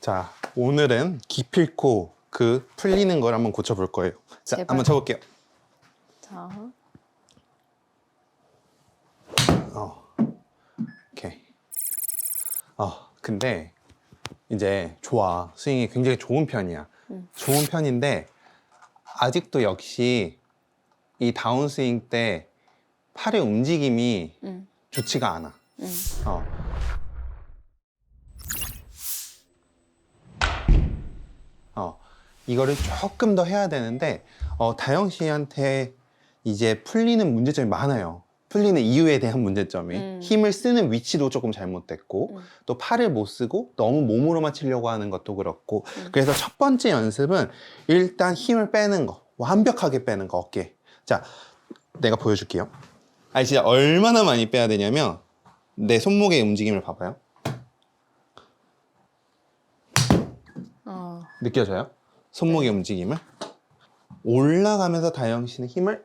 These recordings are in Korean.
자, 오늘은 기필코 그 풀리는 걸 한번 고쳐볼 거예요. 자, 제발. 한번 쳐볼게요. 자, 어, 오케이. 어, 근데 이제 좋아. 스윙이 굉장히 좋은 편이야. 음. 좋은 편인데 아직도 역시 이 다운스윙 때 팔의 움직임이 음, 좋지가 않아. 음. 어. 어, 이거를 조금 더 해야 되는데, 어, 다영 씨한테 이제 풀리는 문제점이 많아요. 풀리는 이유에 대한 문제점이. 음. 힘을 쓰는 위치도 조금 잘못됐고, 음. 또 팔을 못 쓰고 너무 몸으로만 치려고 하는 것도 그렇고. 음. 그래서 첫 번째 연습은 일단 힘을 빼는 거. 완벽하게 빼는 거, 어깨. 자, 내가 보여줄게요. 아니, 진짜 얼마나 많이 빼야 되냐면, 내 손목의 움직임을 봐봐요. 어, 느껴져요? 손목의 움직임을? 올라가면서 다영 씨는 힘을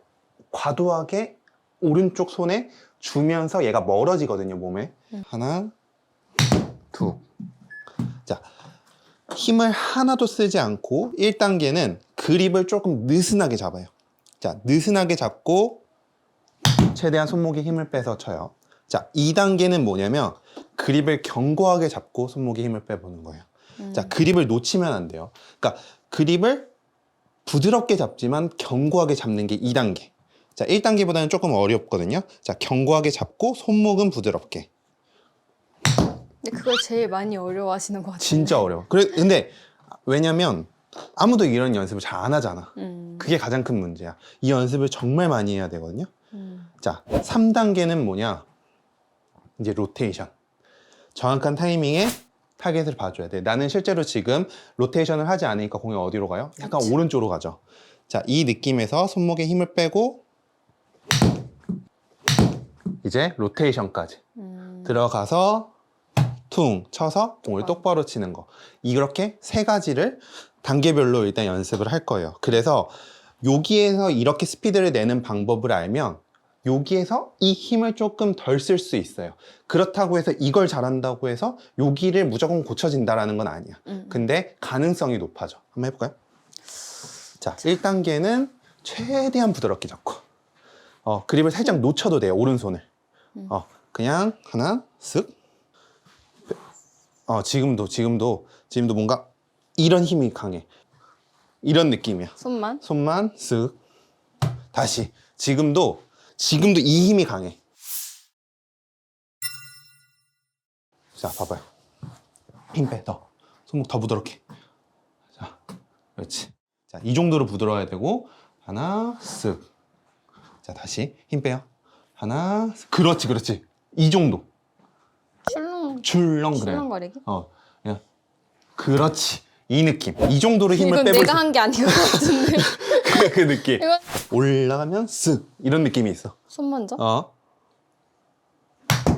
과도하게 오른쪽 손에 주면서 얘가 멀어지거든요, 몸에. 음. 하나, 둘. 자, 힘을 하나도 쓰지 않고 1단계는 그립을 조금 느슨하게 잡아요. 자, 느슨하게 잡고 최대한 손목에 힘을 빼서 쳐요. 자, 2단계는 뭐냐면 그립을 견고하게 잡고 손목에 힘을 빼보는 거예요. 음. 자, 그립을 놓치면 안 돼요. 그러니까 그립을 부드럽게 잡지만 견고하게 잡는 게 2단계. 자, 1단계보다는 조금 어렵거든요. 자, 견고하게 잡고 손목은 부드럽게. 근데 그걸 제일 많이 어려워하시는 것 같아요. 진짜 어려워. 그래, 근데 왜냐면 아무도 이런 연습을 잘 안 하잖아. 음, 그게 가장 큰 문제야. 이 연습을 정말 많이 해야 되거든요. 음, 자, 3단계는 뭐냐? 이제 로테이션. 정확한 타이밍에 타겟을 봐줘야 돼. 나는 실제로 지금 로테이션을 하지 않으니까 공이 어디로 가요? 약간 그치. 오른쪽으로 가죠. 자, 이 느낌에서 손목에 힘을 빼고 이제 로테이션까지 음. 들어가서 퉁 쳐서 공을 어. 똑바로 치는 거. 이렇게 세 가지를 단계별로 일단 연습을 할 거예요. 그래서 여기에서 이렇게 스피드를 내는 방법을 알면 여기에서 이 힘을 조금 덜 쓸 수 있어요. 그렇다고 해서 이걸 잘한다고 해서 여기를 무조건 고쳐진다라는 건 아니야. 음. 근데 가능성이 높아져. 한번 해볼까요? 자, 1단계는 최대한 부드럽게 잡고, 어, 그립을 살짝 놓쳐도 돼요, 오른손을. 음. 어, 그냥 하나, 쓱. 어, 지금도, 지금도, 지금도 뭔가 이런 힘이 강해. 이런 느낌이야. 손만? 손만 쓱. 다시. 지금도, 지금도 이 힘이 강해. 자, 봐봐요. 힘 빼, 더. 손목 더 부드럽게. 자, 그렇지. 자, 이 정도로 부드러워야 되고, 하나, 쓱. 자, 다시 힘 빼요. 하나, 쓱. 그렇지, 그렇지. 이 정도. 출렁, 출렁 그래요. 출렁거리기? 어, 그냥. 그렇지. 이 느낌. 이 정도로 힘을 이건 빼볼 내가 한게 아닌 것 같은데. 그, 그 느낌. 이건 올라가면 쓱. 이런 느낌이 있어. 손 먼저? 어.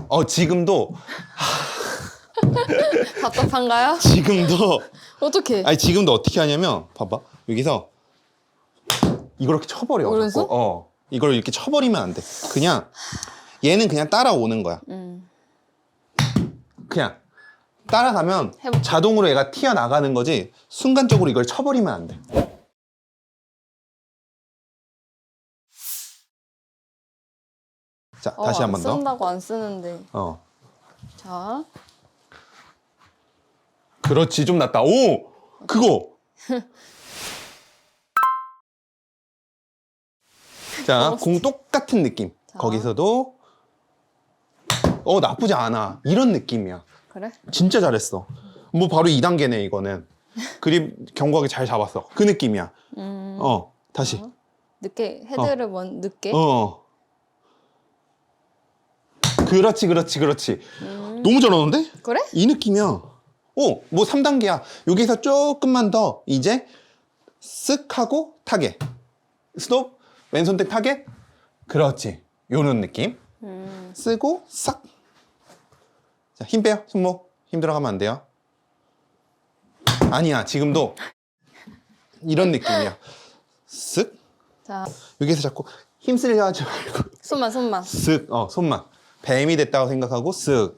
어, 지금도, 답답한가요? 지금도, 어떻게? 아니, 지금도 어떻게 하냐면, 봐봐. 여기서, 이걸 이렇게 쳐버려. 오른손? 자꾸. 어. 이걸 이렇게 쳐버리면 안 돼. 그냥, 얘는 그냥 따라오는 거야. 음, 그냥. 따라가면 해볼게. 자동으로 얘가 튀어나가는 거지, 순간적으로 이걸 쳐버리면 안 돼. 자, 어, 다시 한안번 더. 쓴다고 안 쓰는데. 어. 자, 그렇지, 좀 낫다. 오! 그거! 자, 어, 공 똑같은 느낌. 자. 거기서도, 어, 나쁘지 않아. 이런 느낌이야. 그래? 진짜 잘했어. 뭐 바로 2단계네, 이거는. 그립 견고하게 잘 잡았어. 그 느낌이야. 음, 어, 다시. 어? 늦게, 헤드를 먼, 늦게? 어. 그렇지, 그렇지, 그렇지. 음, 너무 잘하는데? 그래? 이 느낌이야. 어, 뭐 3단계야. 여기서 조금만 더 이제 쓱 하고 타겟. 스톱. 왼손택 타겟. 그렇지. 요런 느낌. 음, 쓰고 싹. 자, 힘 빼요. 손목. 힘 들어가면 안 돼요. 아니야. 지금도 이런 느낌이야. 쓱. 자, 여기서 자꾸 힘 쓰려 하지 말고 손만, 손만. 쓱. 어, 손만. 뱀이 됐다고 생각하고 쓱.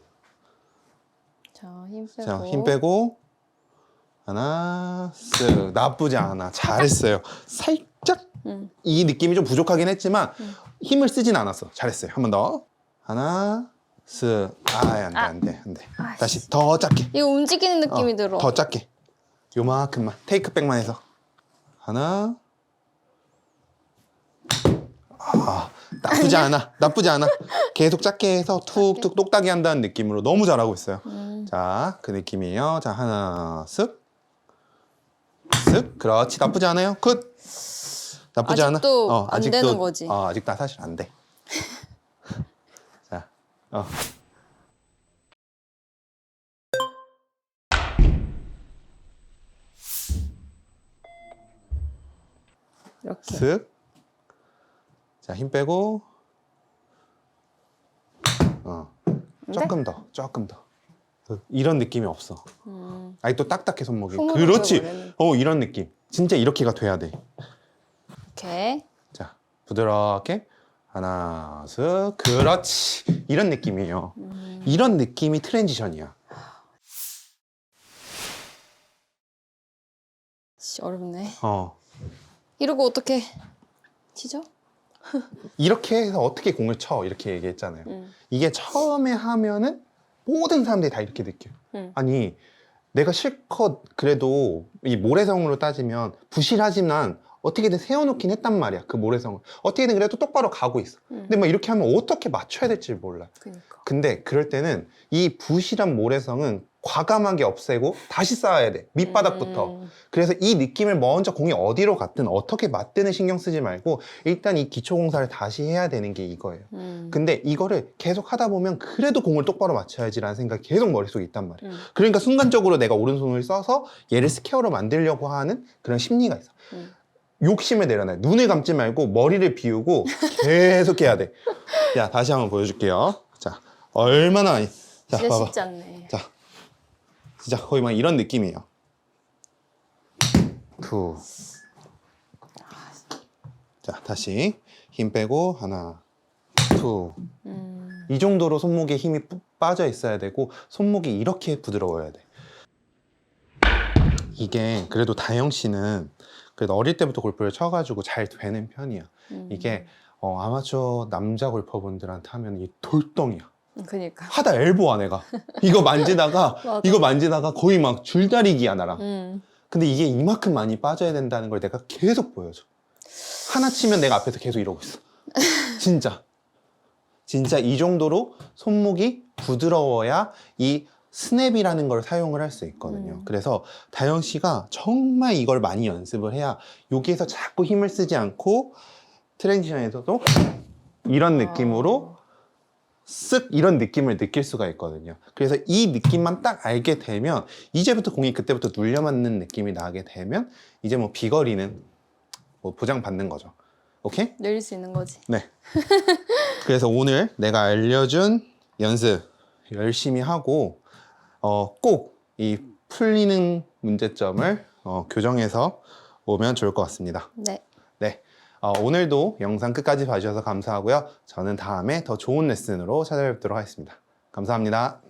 자, 힘 빼고. 자, 힘 빼고 하나, 쓱. 나쁘지 않아. 잘했어요. 살짝 음. 이 느낌이 좀 부족하긴 했지만 음. 힘을 쓰진 않았어. 잘했어요. 한 번 더. 하나, 쓱. 아, 안 돼, 아. 안 돼, 안 돼. 아, 다시 더 작게. 이거 움직이는 느낌이 어, 들어. 더 작게. 요만큼만. 테이크백만 해서. 하나. 아, 나쁘지 않아. 나쁘지 않아. 계속 작게 해서 툭툭 똑딱이 한다는 느낌으로 너무 잘하고 있어요. 음. 자, 그 느낌이에요. 자, 하나, 쓱. 쓱. 그렇지. 나쁘지 않아요. 굿. 나쁘지 않아. 아직도 안 되는 거지. 어, 아직 다 사실 안 돼. 자, 어. 이렇게. 쓱. 자, 힘 빼고. 어. 조금 더, 조금 더. 그, 이런 느낌이 없어. 음. 아니 또 딱딱해 손목이. 그렇지. 어, 이런 느낌. 진짜 이렇게가 돼야 돼. 이렇게. 자, 부드럽게. 하나, 쓱. 그렇지. 이런 느낌이에요. 음. 이런 느낌이 트랜지션이야. 씨, 어렵네. 어. 이러고 어떻게 치죠? 이렇게 해서 어떻게 공을 쳐 이렇게 얘기했잖아요. 음. 이게 처음에 하면은 모든 사람들이 다 이렇게 느껴요. 음. 아니 내가 실컷 그래도 이 모래성으로 따지면 부실하지만 어떻게든 세워놓긴 했단 말이야 그 모래성을 어떻게든 그래도 똑바로 가고 있어 음. 근데 막 이렇게 하면 어떻게 맞춰야 될지 몰라 그니까. 근데 그럴 때는 이 부실한 모래성은 과감하게 없애고 다시 쌓아야 돼 밑바닥부터 음. 그래서 이 느낌을 먼저 공이 어디로 갔든 어떻게 맞드는 신경 쓰지 말고 일단 이 기초 공사를 다시 해야 되는 게 이거예요 음. 근데 이거를 계속 하다 보면 그래도 공을 똑바로 맞춰야지라는 생각이 계속 머릿속에 있단 말이야 음. 그러니까 순간적으로 내가 오른손을 써서 얘를 스퀘어로 만들려고 하는 그런 심리가 있어. 음. 욕심을 내려놔. 눈을 감지 말고 머리를 비우고 계속 해야 돼. 야, 다시 한번 보여줄게요. 자, 얼마나 많이. 자, 진짜. 쉽지 않네. 자, 진짜 거의 막 이런 느낌이에요. 투. 자, 다시 힘 빼고 하나, 투. 음. 이 정도로 손목에 힘이 뿌- 빠져 있어야 되고 손목이 이렇게 부드러워야 돼. 이게 그래도 다영 씨는 그래도 어릴 때부터 골프를 쳐가지고 잘 되는 편이야. 음. 이게 어, 아마추어 남자 골퍼분들한테 하면 이 돌덩이야. 음, 그니까. 하다 엘보야 내가. 이거 만지다가. 이거 만지다가 거의 막 줄다리기야 나랑. 음. 근데 이게 이만큼 많이 빠져야 된다는 걸 내가 계속 보여줘. 하나 치면 내가 앞에서 계속 이러고 있어. 진짜. 진짜 이 정도로 손목이 부드러워야 이 스냅이라는 걸 사용을 할 수 있거든요. 음. 그래서 다영 씨가 정말 이걸 많이 연습을 해야 여기에서 자꾸 힘을 쓰지 않고 트랜지션에서도 이런 느낌으로 쓱 이런 느낌을 느낄 수가 있거든요. 그래서 이 느낌만 딱 알게 되면 이제부터 공이 그때부터 눌려 맞는 느낌이 나게 되면 이제 뭐 비거리는 뭐 보장 받는 거죠. 오케이? 늘릴 수 있는 거지. 네. 그래서 오늘 내가 알려준 연습 열심히 하고 어, 꼭 이 풀리는 문제점을 어, 교정해서 오면 좋을 것 같습니다. 네. 네. 어, 오늘도 영상 끝까지 봐주셔서 감사하고요. 저는 다음에 더 좋은 레슨으로 찾아뵙도록 하겠습니다. 감사합니다.